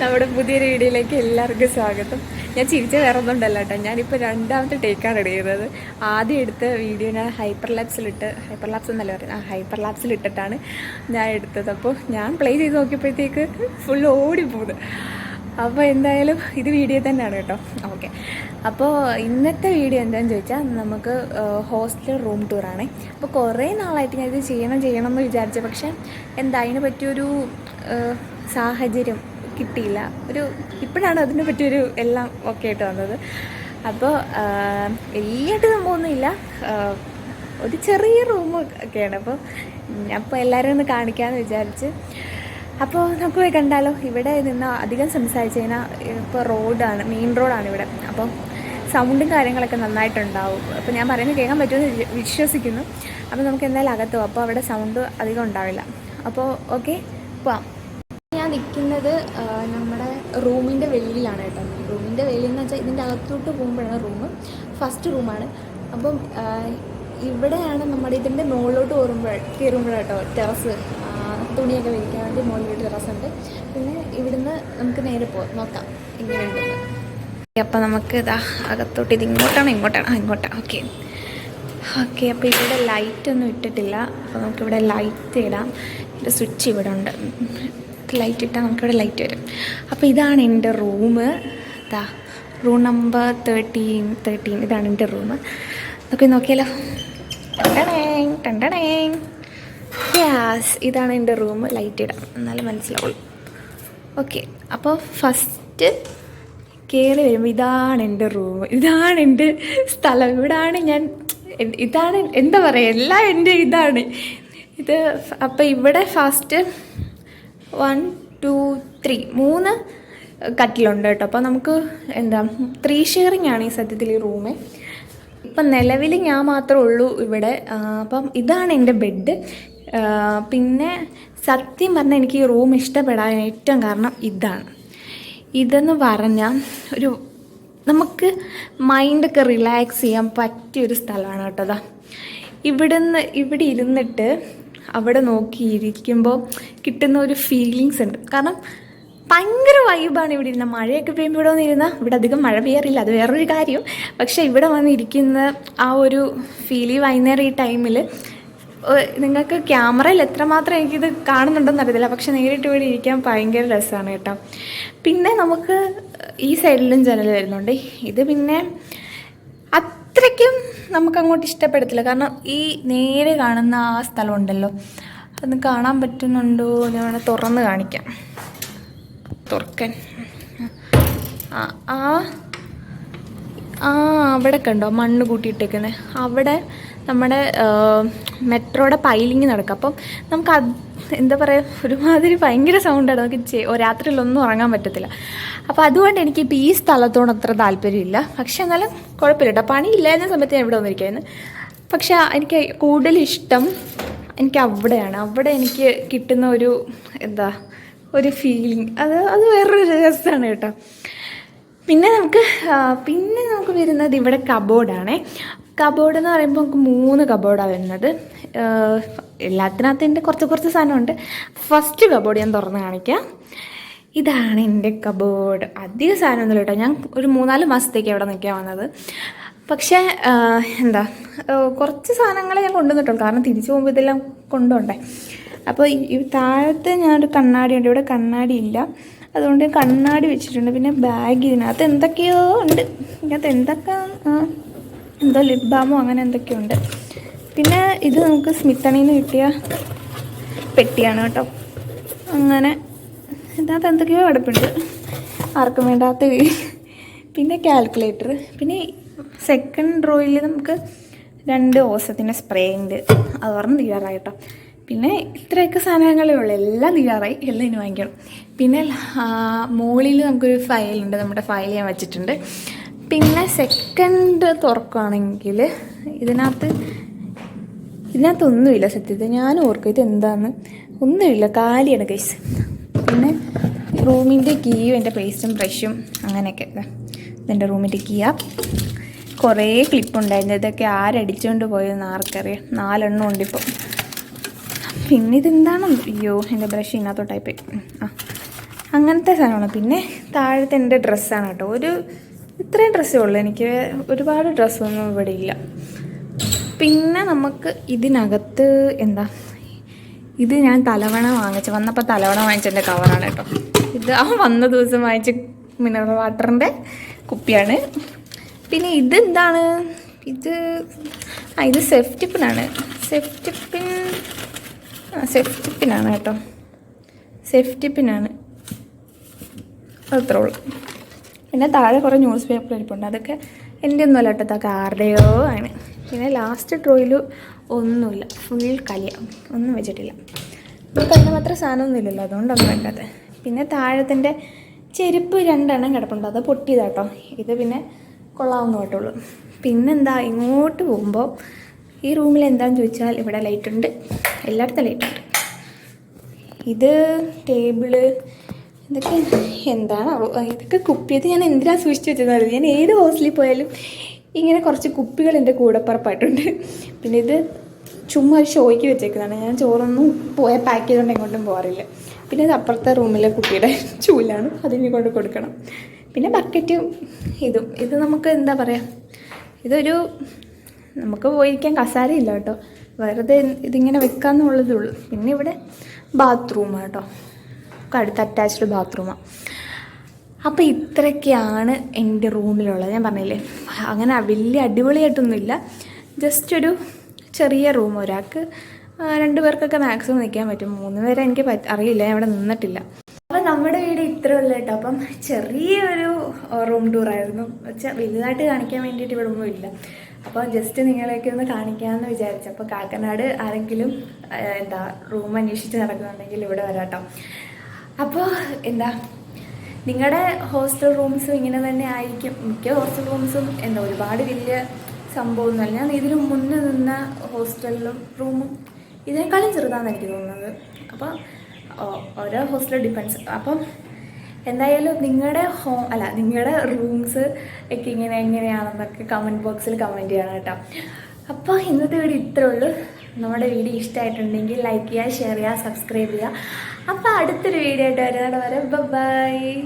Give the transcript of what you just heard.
നമ്മുടെ പുതിയ വീഡിയോയിലേക്ക് എല്ലാവർക്കും സ്വാഗതം. ഞാൻ ചിരിച്ച വേറെ ഒന്നും ഉണ്ടല്ലോ കേട്ടോ. ഞാനിപ്പോൾ രണ്ടാമത്തെ ടേക്കാണ് എടുക്കുന്നത് ആദ്യം എടുത്ത വീഡിയോ ഞാൻ ഹൈപ്പർ ലാപ്സിലിട്ട് ഹൈപ്പർ ലാപ്സ് എന്നല്ല പറയുന്നത്? ആ ഹൈപ്പർ ലാപ്സിലിട്ടിട്ടാണ് ഞാൻ എടുത്തത്. അപ്പോൾ ഞാൻ പ്ലേ ചെയ്ത് നോക്കിയപ്പോഴത്തേക്ക് ഫുൾ ഓടിപ്പോകുന്നത് അപ്പോൾ എന്തായാലും ഇത് വീഡിയോ തന്നെയാണ് കേട്ടോ. ഓക്കെ അപ്പോൾ ഇന്നത്തെ വീഡിയോ എന്താണെന്ന് ചോദിച്ചാൽ നമുക്ക് ഹോസ്റ്റൽ റൂം ടൂറാണ് അപ്പോൾ കുറേ നാളായിട്ട് ഞാൻ ഇത് ചെയ്യണം ചെയ്യണം എന്ന് വിചാരിച്ചു. പക്ഷേ എന്താ അതിന് പറ്റിയൊരു സാഹചര്യം കിട്ടിയില്ല. ഒരു ഇപ്പോഴാണ് അതിനെ പറ്റിയൊരു എല്ലാം ഓക്കെ ആയിട്ട് വന്നത്. അപ്പോൾ വലിയായിട്ട് സംഭവമൊന്നുമില്ല. ഒരു ചെറിയ റൂം ഒക്കെയാണ്. അപ്പോൾ അപ്പോൾ എല്ലാവരും ഒന്ന് കാണിക്കാമെന്ന് വിചാരിച്ച്. അപ്പോൾ നമുക്ക് പോയി കണ്ടാലോ? ഇവിടെ നിന്ന് അധികം സംസാരിച്ച് കഴിഞ്ഞാൽ ഇപ്പോൾ റോഡാണ് മെയിൻ റോഡാണ് ഇവിടെ. അപ്പം സൗണ്ടും കാര്യങ്ങളൊക്കെ നന്നായിട്ടുണ്ടാവും. അപ്പോൾ ഞാൻ പറയുന്നത് കേൾക്കാൻ പറ്റുമെന്ന് വിശ്വസിക്കുന്നു. അപ്പോൾ നമുക്ക് എന്തായാലും അകത്ത് അപ്പോൾ അവിടെ സൗണ്ട് അധികം ഉണ്ടാവില്ല. അപ്പോൾ ഓക്കെ പോവാം. നിൽക്കുന്നത് നമ്മുടെ റൂമിന്റെ വെളിയിലാണ് കേട്ടോ. റൂമിന്റെ വെളിയിൽ എന്ന് വെച്ചാൽ ഇതിന്റെ അകത്തോട്ട് പോകുമ്പോഴാണ് റൂം. ഫസ്റ്റ് റൂമാണ്. അപ്പം ഇവിടെയാണ് നമ്മുടെ ഇതിന്റെ മുകളിലോട്ട് കയറുമ്പോൾ കേട്ടോ ടെറസ്. തുണിയൊക്കെ വിരിക്കാൻ വേണ്ടി മുകളിലോട്ട് ടെറസ് ഉണ്ട്. പിന്നെ ഇവിടുന്ന് നമുക്ക് നേരെ പോകാം നോക്കാം. ഇങ്ങനെയുണ്ട് അപ്പം നമുക്ക് ഇതാ അകത്തോട്ട് ഇത് ഇങ്ങോട്ടാണ് ഇങ്ങോട്ടാണ്? ഇങ്ങോട്ടാണ് ഓക്കെ. ഓക്കെ അപ്പോൾ ഇവിടെ ലൈറ്റ് ഒന്നും ഇട്ടിട്ടില്ല. അപ്പോൾ നമുക്കിവിടെ ലൈറ്റ് ഇടാം. ഇതിന്റെ സ്വിച്ച് ഇവിടെ ഉണ്ട്. ലൈറ്റ് ഇട്ടാൽ നമുക്കിവിടെ ലൈറ്റ് വരും. അപ്പോൾ ഇതാണ് എന്റെ റൂം ഇതാ റൂം നമ്പർ തേർട്ടീൻ തേർട്ടീൻ ഇതാണ് എന്റെ റൂം നമുക്ക് നോക്കിയാലോ? ടണ്ടടേങ് ടണ്ടടേങ് യാസ് ഇതാണ് എന്റെ റൂം ലൈറ്റ് ഇടാം. എന്നാലും മനസ്സിലാവുള്ളൂ. ഓക്കെ അപ്പോൾ ഫസ്റ്റ് കയറി വരുമ്പോൾ ഇതാണ് എന്റെ റൂം ഇതാണ് എന്റെ സ്ഥലം. ഇവിടാണ് ഞാൻ ഇതാണ് എന്താ പറയുക എല്ലാം എന്റെ ഇതാണ്. ഇത് അപ്പോൾ ഇവിടെ ഫസ്റ്റ് വൺ ടു ത്രീ. മൂന്ന് കട്ടിലുണ്ട് കേട്ടോ. അപ്പോൾ നമുക്ക് എന്താ ത്രീ ഷെയറിംഗ് ആണ് ഈ സത്യത്തിൽ ഈ റൂമ് ഇപ്പം നിലവിൽ ഞാൻ മാത്രമേ ഉള്ളൂ ഇവിടെ. അപ്പം ഇതാണ് എന്റെ ബെഡ് പിന്നെ സത്യം പറഞ്ഞാൽ എനിക്ക് ഈ റൂം ഇഷ്ടപ്പെടാൻ ഏറ്റവും കാരണം ഇതാണ്. ഇതെന്ന് പറഞ്ഞാൽ ഒരു നമുക്ക് മൈൻഡൊക്കെ റിലാക്സ് ചെയ്യാൻ പറ്റിയൊരു സ്ഥലമാണ് കേട്ടോ ഇവിടുന്ന് ഇവിടെ ഇരുന്നിട്ട് അവിടെ നോക്കിയിരിക്കുമ്പോൾ കിട്ടുന്ന ഒരു ഫീലിങ്സ് ഉണ്ട്. കാരണം ഭയങ്കര വൈബാണ് ഇവിടെ ഇരുന്ന. മഴയൊക്കെ പെയ്യുമ്പോൾ ഇവിടെ വന്നിരുന്ന ഇവിടെ അധികം മഴ പെയ്യാറില്ല. അത് വേറൊരു കാര്യം. പക്ഷേ ഇവിടെ വന്നിരിക്കുന്ന ആ ഒരു ഫീൽ വൈകുന്നേരം ഈ ടൈമിൽ നിങ്ങൾക്ക് ക്യാമറയിൽ എത്രമാത്രം എനിക്കിത് കാണുന്നുണ്ടെന്ന് അറിയത്തില്ല. പക്ഷെ നേരിട്ട് ഇവിടെ ഇരിക്കാൻ ഭയങ്കര രസമാണ് കേട്ടോ. പിന്നെ നമുക്ക് ഈ സൈഡിലും ജനൽ വരുന്നുണ്ട്. ഇത് പിന്നെ അത്രയ്ക്കും നമുക്കങ്ങോട്ട് ഇഷ്ടപ്പെടത്തില്ല. കാരണം ഈ നേരെ കാണുന്ന ആ സ്ഥലം ഉണ്ടല്ലോ അത് കാണാൻ പറ്റുന്നുണ്ടോ? ഞാൻ തുറന്ന് കാണിക്കാം. തുറക്കൻ. ആ ആ അവിടെ കണ്ടോ? മണ്ണ് കൂട്ടിയിട്ടേക്കുന്നത് അവിടെ നമ്മുടെ മെട്രോയുടെ പൈലിങ് നടക്കും. അപ്പം നമുക്ക് എന്താ പറയുക ഒരുമാതിരി ഭയങ്കര സൗണ്ടാണ് നമുക്ക് രാത്രിയിലൊന്നും ഉറങ്ങാൻ പറ്റത്തില്ല. അപ്പോൾ അതുകൊണ്ട് എനിക്ക് ഇപ്പോൾ ഈ സ്ഥലത്തോട് അത്ര താല്പര്യമില്ല. പക്ഷെ എന്നാലും കുഴപ്പമില്ല കേട്ടോ. പണിയില്ലായിരുന്ന സമയത്ത് ഞാൻ ഇവിടെ വന്നിരിക്കുകയായിരുന്നു പക്ഷേ എനിക്ക് കൂടുതൽ ഇഷ്ടം എനിക്ക് അവിടെയാണ്. അവിടെ എനിക്ക് കിട്ടുന്ന ഒരു എന്താ ഒരു ഫീലിംഗ് അത് അത് വേറൊരു രസമാണ് കേട്ടോ. പിന്നെ നമുക്ക് പിന്നെ നമുക്ക് വരുന്നത് ഇവിടെ കബോർഡാണ് കബോർഡ് എന്ന് പറയുമ്പോൾ നമുക്ക് മൂന്ന് കബോർഡാണ് വരുന്നത്. എല്ലാത്തിനകത്ത് എന്റെ കുറച്ച് കുറച്ച് സാധനമുണ്ട്. ഫസ്റ്റ് കബോർഡ് ഞാൻ തുറന്ന് കാണിക്കാം. ഇതാണ് എന്റെ കബോർഡ് അധികം സാധനമൊന്നുമില്ല കേട്ടോ. ഞാൻ ഒരു മൂന്നാൽ മാസത്തേക്ക് അവിടെ നിൽക്കാൻ വന്നത്. പക്ഷേ എന്താ കുറച്ച് സാധനങ്ങൾ ഞാൻ കൊണ്ടുവന്നിട്ടുള്ളൂ കാരണം തിരിച്ചു പോകുമ്പോൾ ഇതെല്ലാം കൊണ്ടുപോണ്ടേ അപ്പോൾ ഈ താഴത്ത് ഞാനൊരു കണ്ണാടി ഉണ്ട്. ഇവിടെ കണ്ണാടി ഇല്ല. അതുകൊണ്ട് കണ്ണാടി വെച്ചിട്ടുണ്ട്. പിന്നെ ബാഗ് ഇതിനകത്ത് എന്തൊക്കെയോ ഉണ്ട്. ഇതിനകത്ത് എന്തൊക്കെ എന്തോ ലിപ് ബാമോ അങ്ങനെ എന്തൊക്കെയുണ്ട്. പിന്നെ ഇത് നമുക്ക് സ്മിത്തണിയിൽ നിന്ന് കിട്ടിയ പെട്ടിയാണ് കേട്ടോ. അങ്ങനെ ഇതിനകത്ത് എന്തൊക്കെയോ കിടപ്പുണ്ട്. ആർക്കും വേണ്ടാത്ത പിന്നെ കാൽക്കുലേറ്റർ പിന്നെ സെക്കൻഡ് റോയിൽ നമുക്ക് രണ്ട് ഓസത്തിന്റെ സ്പ്രേ ഉണ്ട്. അത് പറഞ്ഞ് തീരാറായി കേട്ടോ. പിന്നെ ഇത്രയൊക്കെ സാധനങ്ങളേ ഉള്ളൂ. എല്ലാം തീരാറായി. എല്ലാം ഇനി വാങ്ങിക്കണം. പിന്നെ മുകളിൽ നമുക്കൊരു ഫയലുണ്ട് നമ്മുടെ ഫയൽ ഞാൻ വെച്ചിട്ടുണ്ട്. പിന്നെ സെക്കൻഡ് തുറക്കുകയാണെങ്കിൽ ഇതിനകത്ത് ഇതിനകത്ത് ഒന്നുമില്ല സത്യത്തിൽ. ഞാൻ ഓർക്കും ഇത് എന്താന്ന്? ഒന്നുമില്ല. കാലിയാണ് കേസ് പിന്നെ റൂമിന്റെ കീയും എന്റെ പേസ്റ്റും ബ്രഷും അങ്ങനെയൊക്കെ. എന്റെ റൂമിന്റെ കീയാ കുറേ ക്ലിപ്പ് ഉണ്ടായിരുന്നു. ഇതൊക്കെ ആരടിച്ചുകൊണ്ട് പോയെന്ന് ആർക്കറിയാം. നാലെണ്ണം ഉണ്ട് ഇപ്പോൾ പിന്നെ ഇതെന്താണ്? അയ്യോ എന്റെ ബ്രഷ് ഇതിനകത്തോട്ടായി പോയി ആ അങ്ങനത്തെ സാധനമാണ്. പിന്നെ താഴത്തെ എന്റെ ഡ്രസ്സാണ് കേട്ടോ. ഒരു ഇത്രയും ഡ്രസ്സേ ഉള്ളൂ. എനിക്ക് ഒരുപാട് ഡ്രസ്സൊന്നും ഇവിടെ ഇല്ല. പിന്നെ നമുക്ക് ഇതിനകത്ത് എന്താ? ഇത് ഞാൻ തലവണ വാങ്ങിച്ചു വന്നപ്പോൾ തലവണ വാങ്ങിച്ചതിന്റെ കവറാണ് കേട്ടോ. ഇത് ആ വന്ന ദിവസം വാങ്ങിച്ച മിനറൽ വാട്ടറിന്റെ കുപ്പിയാണ്. പിന്നെ ഇതെന്താണ് ഇത് ആ ഇത് സെഫ്റ്റിപ്പിനാണ് സെഫ്റ്റിപ്പിൻ ആ സെഫ്റ്റിപ്പിനാണ് കേട്ടോ. സെഫ്റ്റിപ്പിനാണ് അത്രേ ഉള്ളൂ. പിന്നെ താഴെ കുറേ ന്യൂസ് പേപ്പർ ഇരിപ്പുണ്ട്. അതൊക്കെ എന്റെ ഒന്നുമല്ല കേട്ടോ കാർഡയോ ആണ്. പിന്നെ ലാസ്റ്റ് ഡ്രോയിൽ ഒന്നുമില്ല ഫുൾ കലിയ ഒന്നും വെച്ചിട്ടില്ല. നമുക്ക് അതിന് മാത്രം സാധനമൊന്നുമില്ലല്ലോ അതുകൊണ്ടൊന്നും വേണ്ടത് പിന്നെ താഴത്തിന്റെ ചെരുപ്പ് രണ്ടെണ്ണം കിടപ്പുണ്ട് അത് പൊട്ടിയതാട്ടോ. ഇത് പിന്നെ കൊള്ളാവുന്ന കേട്ടുള്ളൂ പിന്നെന്താ ഇങ്ങോട്ട് പോകുമ്പോൾ ഈ റൂമിൽ എന്താണെന്ന് ചോദിച്ചാൽ ഇവിടെ ലൈറ്റ് ഉണ്ട്. എല്ലായിടത്തും ലൈറ്റ് ഉണ്ട്. ഇത് ടേബിൾ ഇതൊക്കെ എന്താണ് ഇതൊക്കെ കുപ്പിയത് ഞാൻ എന്തിനാണ് സൂക്ഷിച്ച് വെച്ചത്? ഞാൻ ഏത് ഹോസ്റ്റലിൽ പോയാലും ഇങ്ങനെ കുറച്ച് കുപ്പികൾ എന്റെ കൂടപ്പുറപ്പായിട്ടുണ്ട്. പിന്നെ ഇത് ചുമ്മാ ഷോയ്ക്ക് വെച്ചേക്കുന്നതാണ്. ഞാൻ ചോറൊന്നും പോയ പാക്ക് ചെയ്തുകൊണ്ട് എങ്ങോട്ടും പോകാറില്ല പിന്നെ ഇത് അപ്പുറത്തെ റൂമിലെ കുട്ടിയുടെ ചൂലാണ്. അതിന് കൊണ്ട് കൊടുക്കണം. പിന്നെ ബക്കറ്റും ഇതും. ഇത് നമുക്ക് എന്താ പറയുക ഇതൊരു നമുക്ക് പോയിരിക്കാൻ കസാരയില്ല കേട്ടോ. വെറുതെ ഇതിങ്ങനെ വെക്കാന്നുള്ളതേ ഉള്ളൂ. പിന്നെ ഇവിടെ ബാത്റൂമാണ് കേട്ടോ. ഒക്കെ അടുത്ത് അറ്റാച്ച്ഡ് ബാത്റൂമാണ് അപ്പോൾ ഇത്രയൊക്കെയാണ് എന്റെ റൂമിലുള്ളത്. ഞാൻ പറഞ്ഞില്ലേ അങ്ങനെ വലിയ അടിപൊളിയായിട്ടൊന്നുമില്ല. ജസ്റ്റ് ഒരു ചെറിയ റൂം ഒരാൾക്ക് രണ്ട് പേർക്കൊക്കെ മാക്സിമം നിൽക്കാൻ പറ്റും. മൂന്ന് പേരെ എനിക്ക് അറിയില്ല. ഞാൻ ഇവിടെ നിന്നിട്ടില്ല. അപ്പം നമ്മുടെ വീട് ഇത്ര ഉള്ളു കേട്ടോ. അപ്പം ചെറിയൊരു റൂം ടൂർ ആയിരുന്നു. വെച്ചാൽ വലുതായിട്ട് കാണിക്കാൻ വേണ്ടിയിട്ട് ഇവിടെ ഒന്നും ഇല്ല. അപ്പോൾ ജസ്റ്റ് നിങ്ങളെയൊക്കെ ഒന്ന് കാണിക്കാമെന്ന് വിചാരിച്ചു. അപ്പോൾ കാക്കനാട് ആരെങ്കിലും എന്താ റൂം അന്വേഷിച്ച് നടക്കുന്നുണ്ടെങ്കിൽ ഇവിടെ വരാട്ടോ അപ്പോൾ എന്താ നിങ്ങളുടെ ഹോസ്റ്റൽ റൂംസും ഇങ്ങനെ തന്നെ ആയിരിക്കും. മിക്ക ഹോസ്റ്റൽ റൂംസും എന്താ ഒരുപാട് വലിയ സംഭവമൊന്നുമല്ല ഞാൻ ഇതിനു മുന്നേ നിന്ന ഹോസ്റ്റലിലും റൂമും ഇതിനേക്കാളും ചെറുതാണെന്ന് എനിക്ക് തോന്നുന്നത്. അപ്പോൾ ഓരോ ഹോസ്റ്റൽ ഡിപ്പെൻസ് അപ്പം എന്തായാലും നിങ്ങളുടെ ഹോം അല്ല നിങ്ങളുടെ റൂംസ് ഒക്കെ ഇങ്ങനെ എങ്ങനെയാണെന്നൊക്കെ കമന്റ് ബോക്സിൽ കമന്റ് ചെയ്യണം കേട്ടോ. അപ്പോൾ ഇന്നത്തെ വീഡിയോ ഇത്രേ ഉള്ളൂ. നമ്മുടെ വീഡിയോ ഇഷ്ടമായിട്ടുണ്ടെങ്കിൽ ലൈക്ക് ചെയ്യുക ഷെയർ ചെയ്യുക സബ്സ്ക്രൈബ് ചെയ്യുക. അപ്പോൾ അടുത്തൊരു വീഡിയോ ആയിട്ട് വരുന്നത് വരെ ബൈ